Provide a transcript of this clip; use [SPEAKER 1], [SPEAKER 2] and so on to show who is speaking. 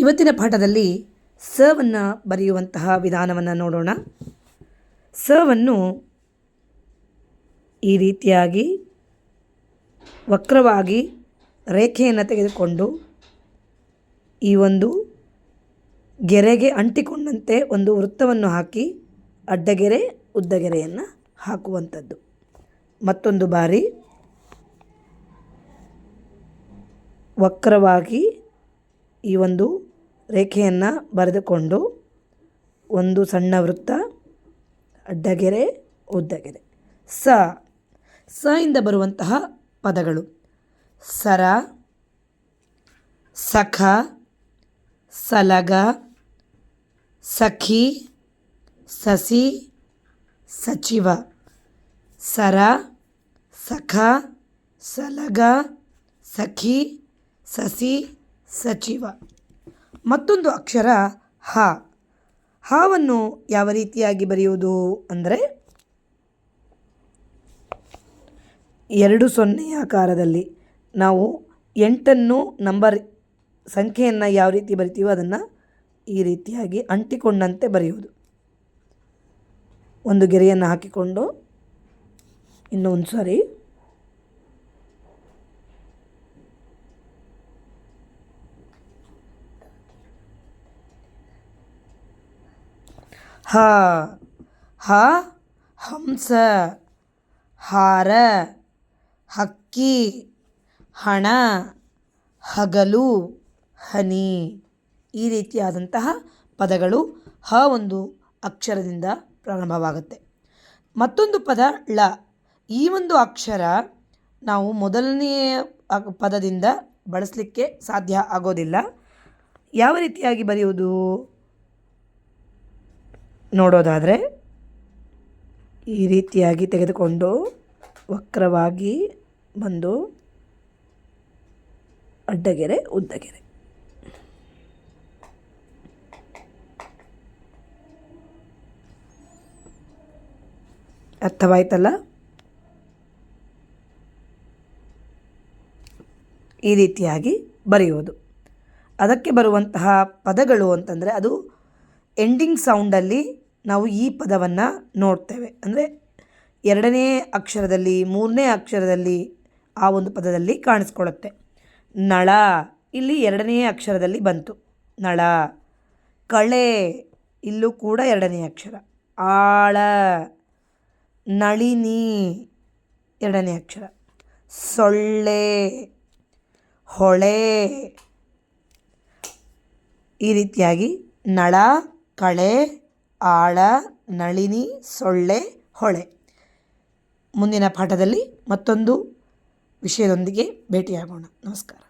[SPEAKER 1] ಇವತ್ತಿನ ಪಾಠದಲ್ಲಿ ಸವನ್ನು ಬರೆಯುವಂತಹ ವಿಧಾನವನ್ನು ನೋಡೋಣ. ಸವನ್ನು ಈ ರೀತಿಯಾಗಿ ವಕ್ರವಾಗಿ ರೇಖೆಯನ್ನು ತೆಗೆದುಕೊಂಡು ಈ ಒಂದು ಗೆರೆಗೆ ಅಂಟಿಕೊಂಡಂತೆ ಒಂದು ವೃತ್ತವನ್ನು ಹಾಕಿ ಅಡ್ಡಗೆರೆ, ಉದ್ದಗೆರೆಯನ್ನು ಹಾಕುವಂಥದ್ದು. ಮತ್ತೊಂದು ಬಾರಿ ವಕ್ರವಾಗಿ ಈ ಒಂದು ರೇಖೆಯನ್ನು ಬರೆದುಕೊಂಡು ಒಂದು ಸಣ್ಣ ವೃತ್ತ, ಅಡ್ಡಗೆರೆ, ಉದ್ದಗೆರೆ. ಸ ಸ ಇಂದ ಬರುವಂತಹ ಪದಗಳು. ಸರ, ಸಖ, ಸಲಗ, ಸಖಿ, ಸಸಿ, ಸಚಿವ. ಸರ, ಸಖ, ಸಲಗ, ಸಖಿ, ಸಸಿ, ಸಚಿವ. ಮತ್ತೊಂದು ಅಕ್ಷರ ಹ. ಹಾವನ್ನು ಯಾವ ರೀತಿಯಾಗಿ ಬರೆಯುವುದು ಅಂದರೆ ಎರಡು ಸೊನ್ನೆಯ ಆಕಾರದಲ್ಲಿ. ನಾವು ಎಂಟನ್ನು ನಂಬರ್ ಸಂಖ್ಯೆಯನ್ನು ಯಾವ ರೀತಿ ಬರಿತೀವೋ ಅದನ್ನು ಈ ರೀತಿಯಾಗಿ ಅಂಟಿಕೊಂಡಂತೆ ಬರೆಯುವುದು. ಒಂದು ಗೆರೆಯನ್ನು ಹಾಕಿಕೊಂಡು ಇನ್ನೊಂದು ಸಾರಿ. ಹ ಹ, ಹಂಸ, ಹಾರ, ಹಕ್ಕಿ, ಹಣ, ಹಗಲು, ಹನಿ ಈ ರೀತಿಯಾದಂತಹ ಪದಗಳು ಹ ಒಂದು ಅಕ್ಷರದಿಂದ ಪ್ರಾರಂಭವಾಗುತ್ತೆ. ಮತ್ತೊಂದು ಪದ ಳ. ಈ ಒಂದು ಅಕ್ಷರ ನಾವು ಮೊದಲನೆಯ ಪದದಿಂದ ಬಳಸಲಿಕ್ಕೆ ಸಾಧ್ಯ ಆಗೋದಿಲ್ಲ. ಯಾವ ರೀತಿಯಾಗಿ ಬರೆಯುವುದು? ನೋಡೋದಾದರೆ ಈ ರೀತಿಯಾಗಿ ತೆಗೆದುಕೊಂಡು ವಕ್ರವಾಗಿ ಬಂದು ಅಡ್ಡಗೆರೆ, ಉದ್ದಗೆರೆ. ಅರ್ಥವಾಯ್ತಲ್ಲ? ಈ ರೀತಿಯಾಗಿ ಬರೆಯುವುದು. ಅದಕ್ಕೆ ಬರುವಂತಹ ಪದಗಳು ಅಂತಂದರೆ ಅದು ಎಂಡಿಂಗ್ ಸೌಂಡಲ್ಲಿ ನಾವು ಈ ಪದವನ್ನು ನೋಡ್ತೇವೆ. ಅಂದರೆ ಎರಡನೇ ಅಕ್ಷರದಲ್ಲಿ, ಮೂರನೇ ಅಕ್ಷರದಲ್ಲಿ ಆ ಒಂದು ಪದದಲ್ಲಿ ಕಾಣಿಸ್ಕೊಳ್ಳುತ್ತೆ. ನಳ ಇಲ್ಲಿ ಎರಡನೇ ಅಕ್ಷರದಲ್ಲಿ ಬಂತು. ನಳ, ಕಳೆ ಇಲ್ಲೂ ಕೂಡ ಎರಡನೇ ಅಕ್ಷರ. ಆಳ, ನಳಿನಿ ಎರಡನೇ ಅಕ್ಷರ. ಸೊಳ್ಳೆ, ಹೊಳೆ ಈ ರೀತಿಯಾಗಿ ನಳ ಕಳೆ ಆಳ ನಳಿನಿ ಸೊಳ್ಳೆ ಹೊಳೆ. ಮುಂದಿನ ಪಾಠದಲ್ಲಿ ಮತ್ತೊಂದು ವಿಷಯದೊಂದಿಗೆ ಭೇಟಿಯಾಗೋಣ. ನಮಸ್ಕಾರ.